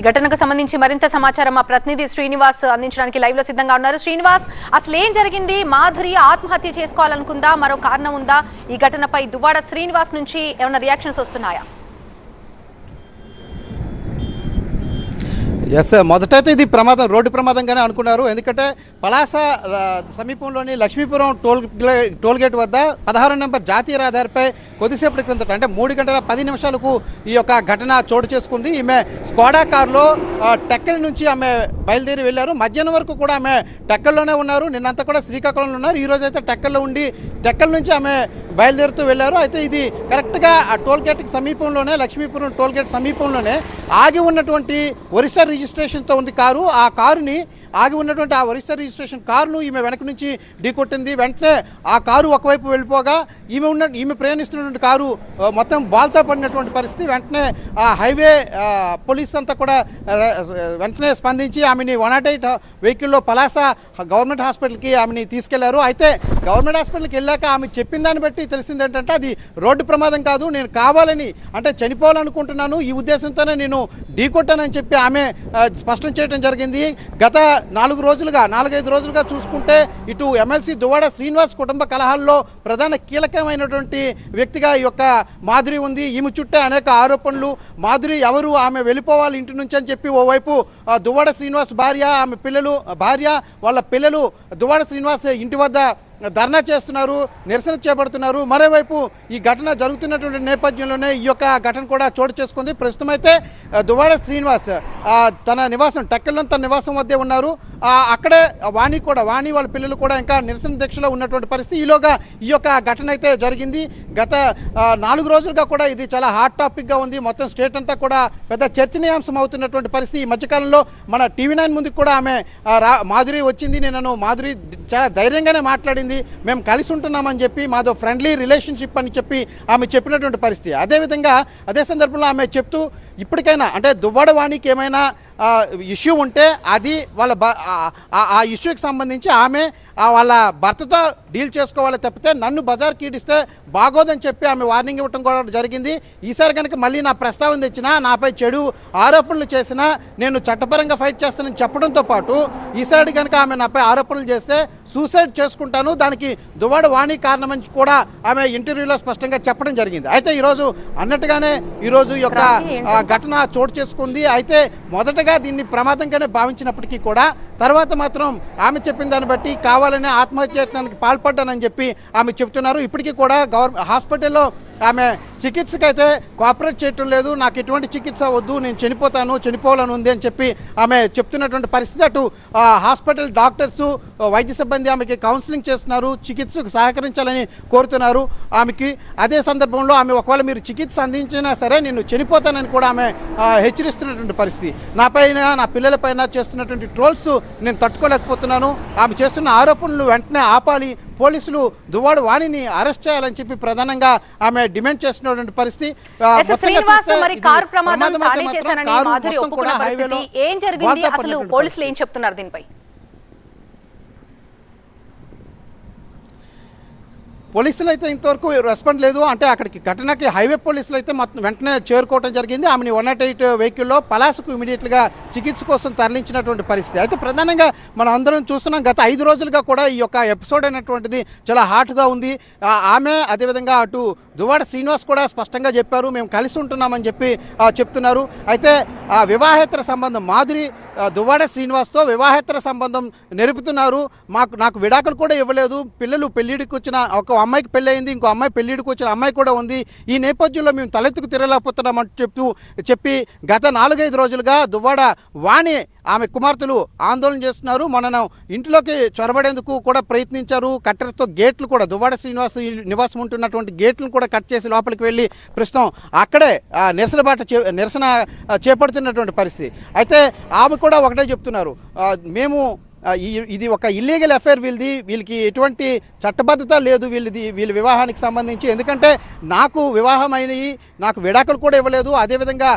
ఈ ఘటనకు సంబంధించి మరింత సమాచారం మా ప్రతినిధి శ్రీనివాస్ అందించడానికి లైవ్లో సిద్ధంగా ఉన్నారు. శ్రీనివాస్ అసలు ఏం జరిగింది? మాధురి ఆత్మహత్య చేసుకోవాలనుకుందా? మరో కారణం ఉందా? ఈ ఘటనపై దువ్వాడ శ్రీనివాస్ నుంచి ఏమైనా రియాక్షన్స్ వస్తున్నాయా? ఎస్ మొదటైతే ఇది ప్రమాదం రోడ్డు ప్రమాదంగానే అనుకున్నారు. ఎందుకంటే పలాస సమీపంలోని లక్ష్మీపురం టోల్ టోల్ గేట్ వద్ద పదహారు నెంబర్ జాతీయ రహదారిపై కొద్దిసేపటి క్రిందట అంటే మూడు గంటల పది నిమిషాలకు ఈ యొక్క ఘటన చోటు చేసుకుంది. ఈమె స్కోడా కారులో టెక్కల టెక్కల్ నుంచి ఆమె బయలుదేరి వెళ్ళారు. మధ్యాహ్నం వరకు కూడా ఆమె టెక్కల్లోనే ఉన్నారు. నిన్నంతా కూడా శ్రీకాకుళంలో ఉన్నారు. ఈరోజు అయితే టెక్కల్లో ఉండి టెక్కల్ నుంచి ఆమె బయలుదేరుతూ వెళ్ళారు. అయితే ఇది కరెక్ట్గా ఆ టోల్ గేట్కి సమీపంలోనే లక్ష్మీపురం టోల్ గేట్ సమీపంలోనే ఆగి ఉన్నటువంటి ఒరిస్సా రిజిస్ట్రేషన్తో ఉంది కారు. ఆ కారుని ఆగి ఉన్నటువంటి ఆ ఒరిస్సా రిజిస్ట్రేషన్ కారును ఈమె వెనక నుంచి ఢీకొట్టింది. వెంటనే ఆ కారు ఒకవైపు వెళ్ళిపోగా ఈమె ఉన్న ఈమె ప్రయాణిస్తున్నటువంటి కారు మొత్తం బాల్తో పడినటువంటి పరిస్థితి. వెంటనే ఆ హైవే పోలీస్ అంతా కూడా వెంటనే స్పందించి ఆమెని వన్ నాట్ ఎయిట్ వెహికల్లో పలాస గవర్నమెంట్ హాస్పిటల్కి ఆమెని తీసుకెళ్ళారు. అయితే గవర్నమెంట్ హాస్పిటల్కి వెళ్ళాక ఆమె చెప్పిన దాన్ని బట్టి తెలిసింది ఏంటంటే అది రోడ్డు ప్రమాదం కాదు నేను కావాలని అంటే చనిపోవాలనుకుంటున్నాను. ఈ ఉద్దేశంతోనే నేను ఢీకొట్టానని చెప్పి ఆమె స్పష్టం చేయడం జరిగింది. గత నాలుగు రోజులుగా నాలుగైదు రోజులుగా చూసుకుంటే ఇటు ఎమ్మెల్సీ దువాడ శ్రీనివాస్ కుటుంబ కలహాల్లో ప్రధాన కీలకమైనటువంటి వ్యక్తిగా ఈ యొక్క మాధురి ఉంది. ఈమె చుట్టే అనేక ఆరోపణలు. మాధురి ఎవరు? ఆమె వెళ్ళిపోవాలి ఇంటి నుంచి అని చెప్పి ఓవైపు దువాడ శ్రీనివాస్ భార్య ఆమె పిల్లలు భార్య వాళ్ళ పిల్లలు దువాడ శ్రీనివాస్ ఇంటి వద్ద ధర్నా చేస్తున్నారు నిరసన చేపడుతున్నారు. మరోవైపు ఈ ఘటన జరుగుతున్నటువంటి నేపథ్యంలోనే ఈ యొక్క ఘటన కూడా చోటు చేసుకుంది. ప్రస్తుతం అయితే దువాడ శ్రీనివాస్ తన నివాసం టెక్కల్లో తన నివాసం వద్దే ఉన్నారు. అక్కడే వాణి కూడా వాణి వాళ్ళ పిల్లలు కూడా ఇంకా నిరసన దీక్షలో ఉన్నటువంటి పరిస్థితి. ఈలోగా ఈ యొక్క ఘటన అయితే జరిగింది. గత నాలుగు రోజులుగా కూడా ఇది చాలా హాట్ టాపిక్గా ఉంది. మొత్తం స్టేట్ అంతా కూడా పెద్ద చర్చనీయాంశం అవుతున్నటువంటి పరిస్థితి. ఈ మధ్యకాలంలో మన టీవీ నైన్ ముందుకు కూడా ఆమె రా మాధురి వచ్చింది. నేను మాధురి చాలా ధైర్యంగానే మాట్లాడింది. మేము కలిసి ఉంటున్నామని చెప్పి మాదో ఫ్రెండ్లీ రిలేషన్షిప్ అని చెప్పి ఆమె చెప్పినటువంటి పరిస్థితి. అదేవిధంగా అదే సందర్భంలో ఆమె చెప్తూ ఇప్పటికైనా అంటే దువ్వాడ వాణికి ఏమైనా ఇష్యూ ఉంటే అది వాళ్ళ ఆ- ఆ- ఇష్యూకి సంబంధించి ఆమె వాళ్ళ భర్తతో డీల్ చేసుకోవాలి తప్పితే నన్ను బజార్కి ఈడిస్తే బాగోదని చెప్పి ఆమె వార్నింగ్ ఇవ్వటం కూడా జరిగింది. ఈసారి కనుక మళ్ళీ నా ప్రస్తావన తెచ్చినా నాపై చెడు ఆరోపణలు చేసినా నేను చట్టపరంగా ఫైట్ చేస్తానని చెప్పడంతో పాటు ఈసారి కనుక ఆమె నాపై ఆరోపణలు చేస్తే సూసైడ్ చేసుకుంటాను. దానికి దువ్వాడ వాణి కారణమని కూడా ఆమె ఇంటర్వ్యూలో స్పష్టంగా చెప్పడం జరిగింది. అయితే ఈరోజు అన్నట్టుగానే ఈరోజు ఈ యొక్క ఘటన చోటు చేసుకుంది. అయితే మొదటగా దీన్ని ప్రమాదంగానే భావించినప్పటికీ కూడా తర్వాత మాత్రం ఆమె చెప్పిన దాన్ని బట్టి కావాలనే ఆత్మహత్యత్నానికి పాల్పడ్డానని చెప్పి ఆమె చెప్తున్నారు ఇప్పటికీ కూడా గవర్నమెంట్ హాస్పిటల్లో ఆమె చికిత్సకైతే కోఆపరేట్ చేయటం లేదు. నాకు ఎటువంటి చికిత్స వద్దు నేను చనిపోతాను చనిపోవాలని ఉంది అని చెప్పి ఆమె చెప్తున్నటువంటి పరిస్థితి అటు హాస్పిటల్ డాక్టర్స్ వైద్య సిబ్బంది ఆమెకి కౌన్సిలింగ్ చేస్తున్నారు చికిత్సకు సహకరించాలని కోరుతున్నారు ఆమెకి. అదే సందర్భంలో ఆమె ఒకవేళ మీరు చికిత్స అందించినా సరే నేను చనిపోతానని కూడా ఆమె హెచ్చరిస్తున్నటువంటి పరిస్థితి. నాపైన నా పిల్లలపైన చేస్తున్నటువంటి ట్రోల్స్ నేను తట్టుకోలేకపోతున్నాను. ఆమె చేస్తున్న ఆరోపణలు వెంటనే ఆపాలి పోలీసులు దువ్వాడ వాణిని అరెస్ట్ చేయాలని చెప్పి ప్రధానంగా ఆమె డిమాండ్ చేస్తున్నటువంటి పరిస్థితి కారు ప్రమాదం కారు మాధురి ఒప్పుకున్న పరిస్థితి ఏం జరిగింది అసలు పోలీసులు ఏం. చెప్తున్నారు దీనిపై పోలీసులు అయితే ఇంతవరకు రెస్పాండ్ లేదు. అంటే అక్కడికి ఘటనకి హైవే పోలీసులు అయితే వెంటనే చేరుకోవడం జరిగింది. ఆమెని వన్ నాట్ ఎయిట్ వెహికల్లో పలాసకు ఇమీడియట్గా చికిత్స కోసం తరలించినటువంటి పరిస్థితి. అయితే ప్రధానంగా మనం అందరం చూస్తున్నాం గత ఐదు రోజులుగా కూడా ఈ యొక్క ఎపిసోడ్ అయినటువంటిది చాలా హాట్గా ఉంది. ఆమె అదేవిధంగా అటు దువాడ శ్రీనివాస్ కూడా స్పష్టంగా చెప్పారు మేము కలిసి ఉంటున్నామని చెప్పి చెప్తున్నారు. అయితే ఆ వివాహేతర సంబంధం మాధురి దువ్వాడ శ్రీనివాస్తో వివాహేతర సంబంధం నెరుపుతున్నారు. మాకు నాకు విడాకులు కూడా ఇవ్వలేదు. పిల్లలు పెళ్ళిడికి వచ్చిన ఒక అమ్మాయికి పెళ్ళయింది ఇంకో అమ్మాయి పెళ్ళిడికి వచ్చిన అమ్మాయి కూడా ఉంది. ఈ నేపథ్యంలో మేము తలెత్తుకు తిరగలేకపోతున్నామని చెప్తూ చెప్పి గత నాలుగైదు రోజులుగా దువ్వాడ వాణి ఆమె కుమార్తెలు ఆందోళన చేస్తున్నారు. మనను ఇంట్లోకి చొరబడేందుకు కూడా ప్రయత్నించారు. కట్టెలతో గేట్లు కూడా దువ్వాడ శ్రీనివాస్ నివాసం ఉంటున్నటువంటి గేట్లను కూడా కట్ చేసి లోపలికి వెళ్ళి ప్రస్తుతం అక్కడే ఆ, నిరసన బాట చే నిరసన చేపడుతున్నటువంటి పరిస్థితి. అయితే ఆమె కూడా ఒకటే చెప్తున్నారు మేము ఇది ఒక ఇల్లీగల్ అఫైర్ వీళ్ళది. వీళ్ళకి ఎటువంటి చట్టబద్ధత లేదు వీళ్ళది. వీళ్ళ వివాహానికి సంబంధించి. ఎందుకంటే నాకు వివాహం అయినవి నాకు విడాకులు కూడా ఇవ్వలేదు. అదేవిధంగా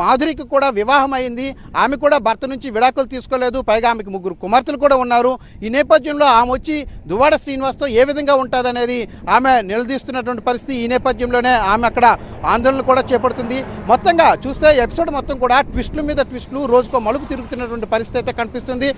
మాధురికి కూడా వివాహం అయింది ఆమె కూడా భర్త నుంచి విడాకులు తీసుకోలేదు. పైగా ఆమెకు ముగ్గురు కుమార్తెలు కూడా ఉన్నారు. ఈ నేపథ్యంలో ఆమె వచ్చి దువాడ శ్రీనివాస్తో ఏ విధంగా ఉంటుందనేది ఆమె నిలదీస్తున్నటువంటి పరిస్థితి ఈ నేపథ్యంలోనే ఆమె అక్కడ ఆందోళన కూడా చేపడుతుంది. మొత్తంగా చూస్తే ఎపిసోడ్ మొత్తం కూడా ట్విస్టుల మీద ట్విస్టులు రోజుకో మలుపు తిరుగుతున్నటువంటి పరిస్థితి అయితే కనిపిస్తుంది.